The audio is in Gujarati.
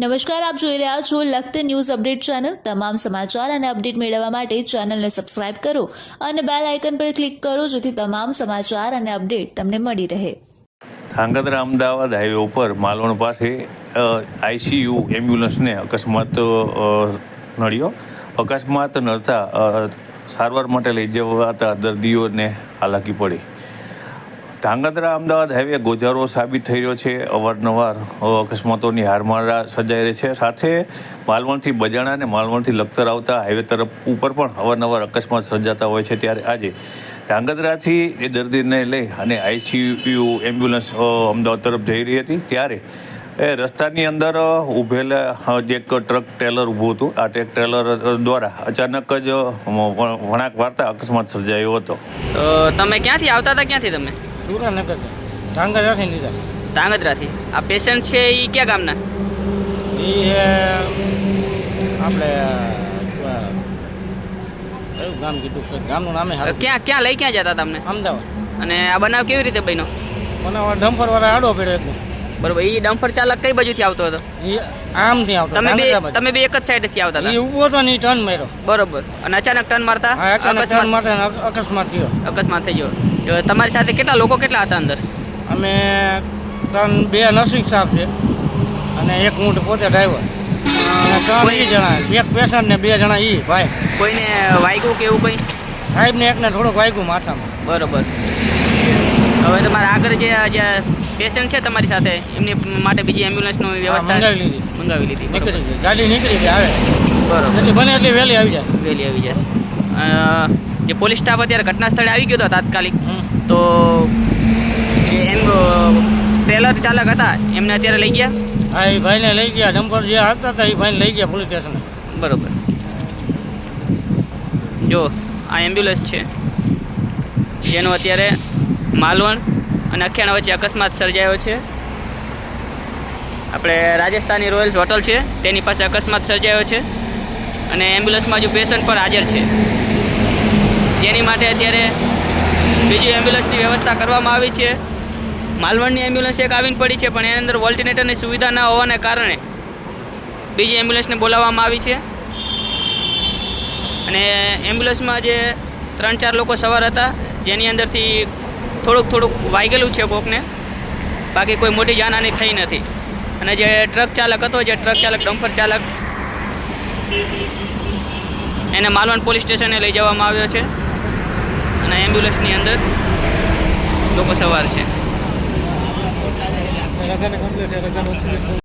નમસ્કાર, આપ જોઈ રહ્યા છો લખત ન્યૂઝ અપડેટ ચેનલ. તમામ સમાચાર અને અપડેટ મેળવવા માટે ચેનલને સબસ્ક્રાઇબ કરો અને બેલ આઇકન પર ક્લિક કરો જેથી તમામ સમાચાર અને અપડેટ તમને મળી રહે. ધાંગધ્રા અમદાવાદ હાઈવે ઉપર માલવણ પાસે આઈસીયુ એમ્બ્યુલન્સને અકસ્માત નડ્યો. અકસ્માત નડતા સારવાર માટે લઈ જવાતા દર્દીઓને હાલાકી પડી. ધાંગધ્રા અમદાવાદ હાઈવે ગોજારો સાબિત થઈ રહ્યો છે. અવારનવાર અકસ્માતોની હારમાળા સર્જાઈ રહી છે. સાથે માલવણથી બજાણા અને માલવણથી લખતર આવતા હાઈવે તરફ ઉપર પણ અવારનવાર અકસ્માત સર્જાતા હોય છે. ત્યારે આજે ધાંગધ્રાથી એ દર્દીને લઈ અને આઈસીયુ એમ્બ્યુલન્સ અમદાવાદ તરફ જઈ રહી હતી. ત્યારે, એ રસ્તાની અંદર ઊભેલા જે એક ટ્રક ટ્રેલર ઊભું હતું, આ ટ્રક ટ્રેલર દ્વારા અચાનક જ વણાક વારતા અકસ્માત સર્જાયો હતો. તમે ક્યાંથી આવતા હતા? ક્યાંથી તમે? સુરેનગર છે. ધાંગા જાથી લીધા. ધાંગધ્રાથી? આ પેશન્ટ છે એ ક્યાં ગામના? એ આપણે કયું ગામ કીધું? ગામનું નામે ક્યાં ક્યાં લઈ ક્યાં જતા તમને અમદાવાદ. અને આ બનાવ કેવી રીતે બન્યો? બનાવ ડમ્ફર વાળા આડો પડ્યો એકદમ. બરોબર એ ડમ્પર ચાલક કઈ બાજુથી આવતો હતો? એ આમથી આવતો તમે બે તમે બે એક જ સાઈડથી આવતા એ હતા ઊભો હતો ને ટર્ન માર્યો. બરોબર. અને અચાનક ટર્ન મારતા? અકસ્માત? માટે અકસ્માત થયો. અકસ્માત થઈ ગયો. જો તમારી સાથે કેટલા લોકો કેટલા હતા અંદર? અમે ત્રણ બે નર્સિંગ સ્ટાફ છે અને એક હું પોતે ડ્રાઈવર. ત્રણ એ જણા એક પેશન્ટ ને બે જણા એ ભાઈ. કોઈને વાગ્યું કે એવું કંઈ? સાહેબને એકને થોડુંક વાગ્યું માથામાં. બરોબર. હવે તમારે આગળ જે જે પેશન્ટ છે તમારી સાથે એમની માટે બીજી એમ્બ્યુલન્સની વ્યવસ્થા મંગાવી લીધી. મંગાવી લીધી નીકળી ગાડી નીકળી ગઈ આવે. બરોબર. બને એટલી વહેલી આવી જાય. વહેલી આવી અ, જે પોલીસ સ્ટાફ અત્યારે ઘટના સ્થળે આવી ગયો હતો તાત્કાલિક. તો એમ ટ્રેલર ચાલક હતા. એમને અત્યારે લઈ ગયા? હા એ ભાઈને લઈ ગયા. નંબર જે હાંકતા હતા એ ભાઈને લઈ ગયા પોલીસ સ્ટેશન. બરોબર. જો આ એમ્બ્યુલન્સ છે. જેનો અત્યારે માલવણ અને અખિયાણા વચ્ચે અકસ્માત સર્જાયો છે. આપણે રાજસ્થાની રોયલ્સ હોટલ છે. તેની પાસે અકસ્માત સર્જાયો છે. અને એમ્બ્યુલન્સમાં હજુ પેશન્ટ પણ હાજર છે. જેની માટે અત્યારે બીજી એમ્બ્યુલન્સની વ્યવસ્થા કરવામાં આવી છે. માલવણની એમ્બ્યુલન્સ એક આવીને પડી છે, પણ એની અંદર વોલ્ટિનેટરની સુવિધા ન હોવાને કારણે બીજી એમ્બ્યુલન્સને બોલાવવામાં આવી છે. અને એમ્બ્યુલન્સમાં જે ત્રણ ચાર લોકો સવાર હતા, જેની અંદરથી થોડુંક થોડુંક વાગેલું છે કોકને. બાકી કોઈ મોટી જાનહાની થઈ નથી. અને જે ટ્રક ચાલક હતો, જે ટ્રક ચાલક, ડમ્પર ચાલક, એને માલવણ પોલીસ સ્ટેશને લઈ જવામાં આવ્યો છે. અને એમ્બ્યુલન્સની અંદર લોકો સવાર છે.